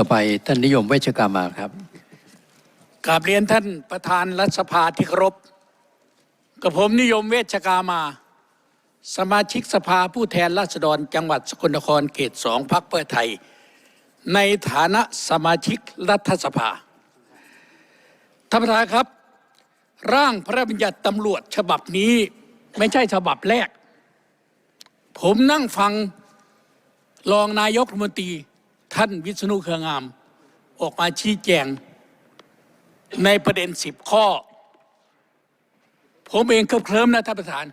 ต่อไปท่านนิยมเวชกามาครับกราบเรียนท่านประธานรัฐสภาที่เคารพกับผมนิยมเวชกามา สมาชิกสภาผู้แทนราษฎรจังหวัดสกลนครเขตสองพักเพื่อไทย ในฐานะสมาชิกรัฐสภาท่านประธานครับ ร่างพระราชบัญญัติตำรวจฉบับนี้ไม่ใช่ฉบับแรก ผมนั่งฟังรองนายกรัฐมนตรี ท่านวิษณุเครืองาม ออกมาชี้แจง ในประเด็นสิบข้อ ผมเองเคลิ้มนะท่านประธาน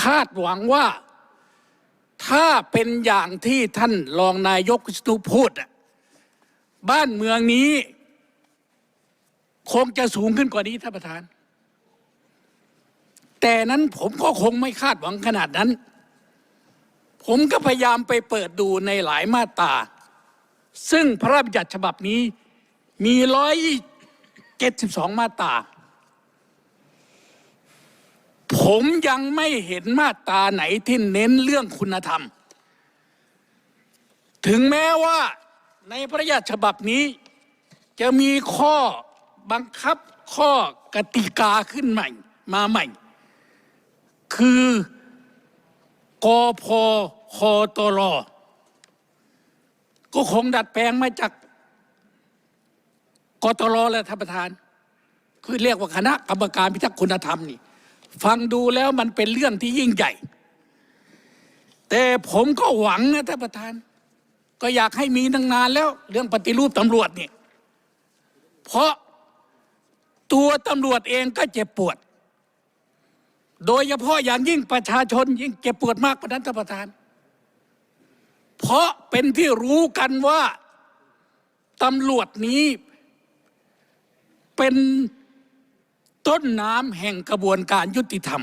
คาดหวังว่าถ้าเป็นอย่างที่ท่านรองนายกวิษณุพูด บ้านเมืองนี้ คงจะสูงขึ้นกว่านี้ท่านประธาน แต่นั้นผมก็คงไม่คาดหวังขนาดนั้น ผมก็พยายามไปเปิดดูในหลายมาตราซึ่งพระราชบัญญัติฉบับนี้มีร้อยเจ็ดสิบสองมาตราผมยังไม่เห็นมาตราไหนที่เน้นเรื่องคุณธรรม ถึงแม้ว่าในพระราชบัญญัติฉบับนี้ จะมีข้อบังคับข้อกติกาขึ้นใหม่ มาใหม่ คือ กพคตรก็คงดัดแปลงมาจากกตรแหละท่านประธาน คือเรียกว่าคณะกรรมการพิทักษ์คุณธรรมนี่ ฟังดูแล้วมันเป็นเรื่องที่ยิ่งใหญ่ แต่ผมก็หวังนะท่านประธาน ก็อยากให้มีตั้งนานแล้ว เรื่องปฏิรูปตำรวจนี่ เพราะตัวตำรวจเองก็เจ็บปวด โดยเฉพาะอย่างยิ่งประชาชนยิ่งเจ็บปวดมากกว่านั้นท่านประธาน เพราะเป็นที่รู้กันว่าตำรวจนี้เป็นต้นน้ำแห่งกระบวนการยุติธรรม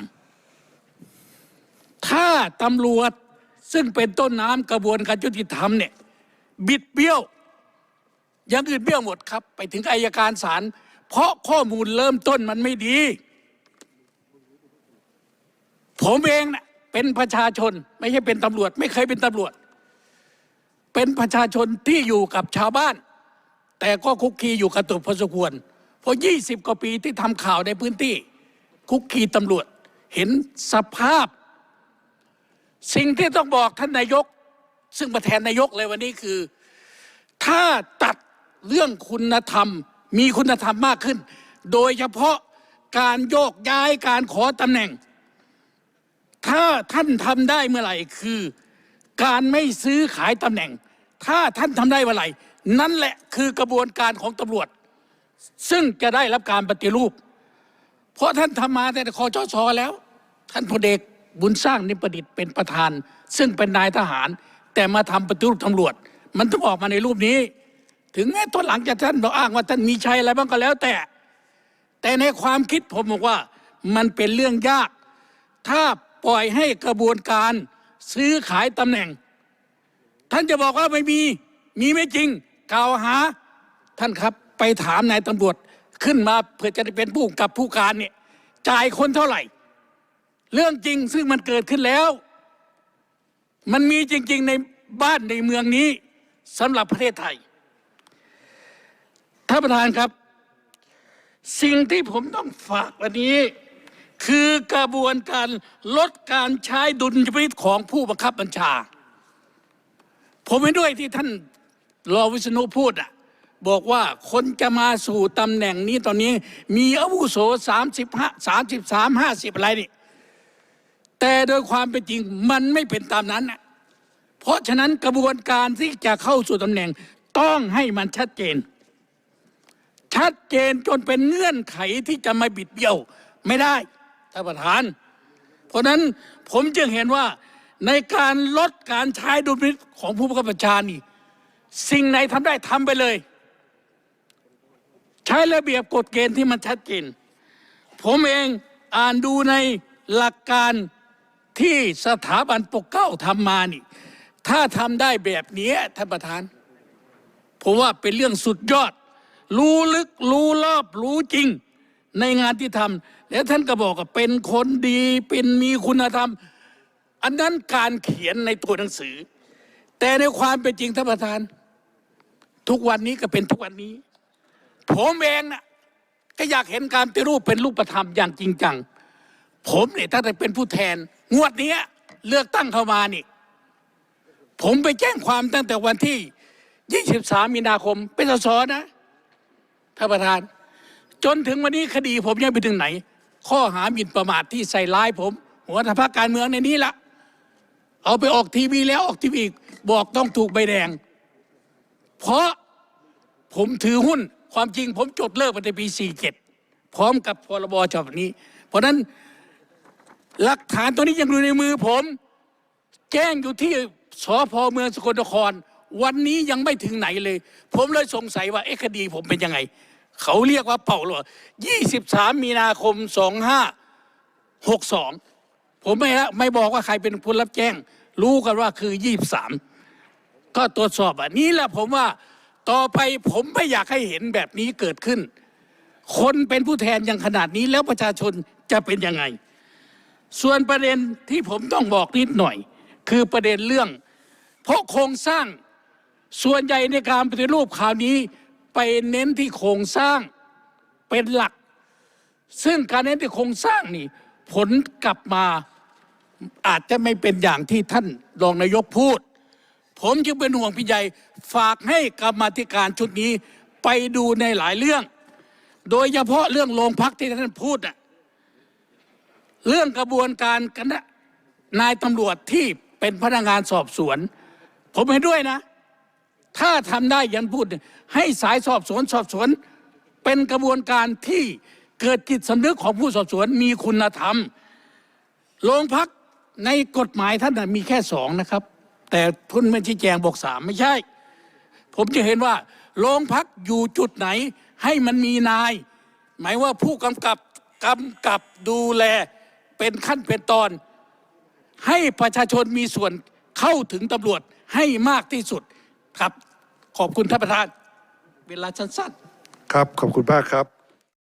ถ้าตำรวจซึ่งเป็นต้นน้ำกระบวนการยุติธรรมเนี่ยบิดเบี้ยวยังอื่นเบี้ยวหมดครับ ไปถึงอายการศาลเพราะข้อมูลเริ่มต้นมันไม่ดี ผมเองเป็นประชาชนไม่ใช่เป็นตำรวจ ไม่เคยเป็นตำรวจ เป็นประชาชนที่อยู่กับชาวบ้าน แต่ก็คุกคีอยู่กับตัวพอสมควรเพราะยี่สิบกว่าปีที่ทำข่าวในพื้นที่ คุกคีตำรวจเห็นสภาพ สิ่งที่ต้องบอกท่านนายก ซึ่งมาแทนนายกเลยวันนี้คือ ถ้าตัดเรื่องคุณธรรม มีคุณธรรมมากขึ้น โดยเฉพาะการโยกย้ายการขอตำแหน่ง ถ้าท่านทำได้เมื่อไหร่คือ การไม่ซื้อขายตำแหน่ง ถ้าท่านทำได้เมื่อไหร่ นั่นแหละคือกระบวนการของตำรวจ ซึ่งจะได้รับการปฏิรูป เพราะท่านทำมาแต่คอจชแล้ว ท่านพลเอกบุญสร้างนิมประดิษฐ์เป็นประธาน ซึ่งเป็นนายทหาร แต่มาทำปฏิรูปตำรวจ มันต้องออกมาในรูปนี้ ถึงแม้ตอนหลังจะท่านบอกอ้างว่าท่านมีชัยอะไรบ้างก็แล้วแต่ แต่ในความคิดผมบอกว่ามันเป็นเรื่องยาก ถ้า ปล่อยให้กระบวนการซื้อขายตำแหน่ง ท่านจะบอกว่าไม่มีมีไม่จริง กล่าวหา ท่านครับไปถามนายตำรวจขึ้นมาเพื่อจะได้เป็นผู้กำกับผู้การเนี่ยจ่ายคนเท่าไหร่ เรื่องจริงซึ่งมันเกิดขึ้นแล้ว มันมีจริง ๆ ในบ้านในเมืองนี้สำหรับประเทศไทยท่านประธานครับ สิ่งที่ผมต้องฝากวันนี้ คือกระบวนการลดการใช้ดุลยพินิจของผู้บังคับบัญชา ผมเห็นด้วยที่ท่านรอวิษณุพูดอะบอกว่าคนจะมาสู่ตำแหน่งนี้ตอนนี้ มีอาวุโสสามสิบห้าสามสิบสามห้าสิบอะไรนี่ แต่โดยความเป็นจริงมันไม่เป็นตามนั้นนะเพราะฉะนั้นกระบวนการที่จะเข้าสู่ตำแหน่งต้องให้มันชัดเจน ชัดเจนจนเป็นเงื่อนไขที่จะมาบิดเบี้ยวไม่ได้ ท่านประธาน เพราะนั้นผมจึงเห็นว่าในการลดการใช้ดุลพินิจของผู้บังคับบัญชานี่ สิ่งไหนทำได้ทำไปเลย ใช้ระเบียบกฎเกณฑ์ที่มันชัดเจนผมเองอ่านดูในหลักการที่สถาบันปกเก้าทำมานี่ ถ้าทำได้แบบนี้ท่านประธาน ผมว่าเป็นเรื่องสุดยอด รู้ลึกรู้รอบรู้จริง ในงานที่ทำแล้วท่านก็บอกว่าเป็นคนดีเป็นมีคุณธรรม อันนั้นการเขียนในตัวหนังสือ แต่ในความเป็นจริงท่านประธาน ทุกวันนี้ก็เป็นทุกวันนี้ ผมเองนะ่ะก็อยากเห็นการปฏิรูปเป็นรูปธรรมอย่างจริงจัง ผมเนี่ยตั้งแต่เป็นผู้แทน งวดนี้เลือกตั้งเข้ามานี่ ผมไปแจ้งความตั้งแต่วันที่ 23 มีนาคม เป็นสสนะท่านประธาน จนถึงวันนี้คดีผมยังไปถึงไหน ข้อหาหมิ่นประมาทที่ใส่ร้ายผม หัวหน้าพรรคการเมืองในนี้ละเอาไปออกทีวีแล้วออกทีวีอีกบอกต้องถูกใบแดง เพราะผมถือหุ้นความจริงผมจดเลิกไปในปี 47 พร้อมกับพรบฉบับนี้ เพราะนั้นหลักฐานตัวนี้ยังอยู่ในมือผม แจ้งอยู่ที่สพเมืองสกลนคร วันนี้ยังไม่ถึงไหนเลย ผมเลยสงสัยว่าเอ๊ะคดีผมเป็นยังไง เขาเรียกว่าเป่าหรอ23 มีนาคม 2562 ผมไม่ฮะไม่บอกว่าใครเป็นผู้รับแจ้ง รู้กันว่าคือ 23 ก็ตรวจสอบอันนี้แหละผมว่าต่อไปผมไม่อยากให้เห็นแบบนี้เกิดขึ้น คนเป็นผู้แทนอย่างขนาดนี้แล้วประชาชนจะเป็นยังไง ส่วนประเด็นที่ผมต้องบอกนิดหน่อย คือประเด็นเรื่อง เพราะโครงสร้างส่วนใหญ่ในการปฏิรูปข่าวนี้ ไปเน้นที่โครงสร้างเป็นหลัก ซึ่งการเน้นที่โครงสร้างนี่ ผลกลับมาอาจจะไม่เป็นอย่างที่ท่านรองนายกพูด ผมจึงเป็นห่วงพี่ใหญ่ฝากให้กรรมธิการชุดนี้ไปดูในหลายเรื่อง โดยเฉพาะเรื่องโรงพักที่ท่านพูดน่ะเรื่องกระบวนการคณะนายตำรวจที่เป็นพนักงานสอบสวน ผมเห็นด้วยนะ ถ้าทำได้ยันพูด ให้สายสอบสวนสอบสวน เป็นกระบวนการที่เกิดจิตสำนึกของผู้สอบสวนมีคุณธรรมโรงพักในกฎหมายท่านมีแค่สองนะครับ แต่ทุนไม่ชี้แจงบอกสามไม่ใช่ ผมจะเห็นว่าโรงพักอยู่จุดไหนให้มันมีนาย หมายว่าผู้กำกับกำกับดูแลเป็นขั้นเป็นตอน ให้ประชาชนมีส่วนเข้าถึงตำรวจให้มากที่สุด ครับ ขอบคุณท่านประธาน เวลาสั้นๆ ครับ ขอบคุณมากครับ